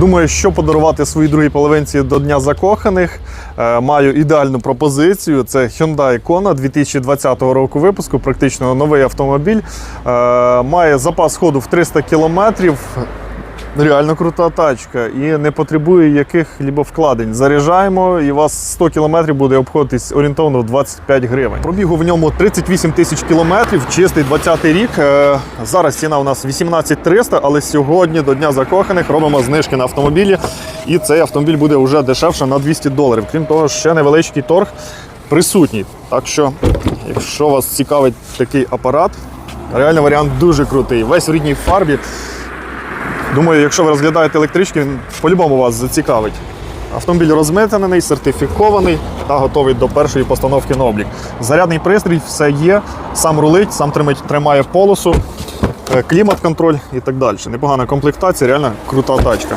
Думаю, що подарувати своїй другій половинці до Дня закоханих. Е, Маю ідеальну пропозицію. Це Hyundai Kona 2020 року випуску, практично новий автомобіль. Е, Має запас ходу в 300 кілометрів. Реально крута тачка і не потребує яких-либо вкладень. Заряджаємо, і у вас 100 кілометрів буде обходитись орієнтовно в 25 гривень. Пробігу в ньому 38 тисяч кілометрів, чистий 20-й рік. Е, Зараз ціна у нас 18 300, але сьогодні до Дня закоханих робимо знижки на автомобілі. І цей автомобіль буде вже дешевше на 200 доларів. Крім того, ще невеличкий торг присутній. Так що, якщо вас цікавить такий апарат, реально варіант дуже крутий. Весь в рідній фарбі. Думаю, якщо ви розглядаєте електрички, він по-любому вас зацікавить. Автомобіль розмитнений, сертифікований та готовий до першої постановки на облік. Зарядний пристрій, все є, сам рулить, сам тримає полосу, е, клімат-контроль і так далі. Непогана комплектація, реально крута тачка.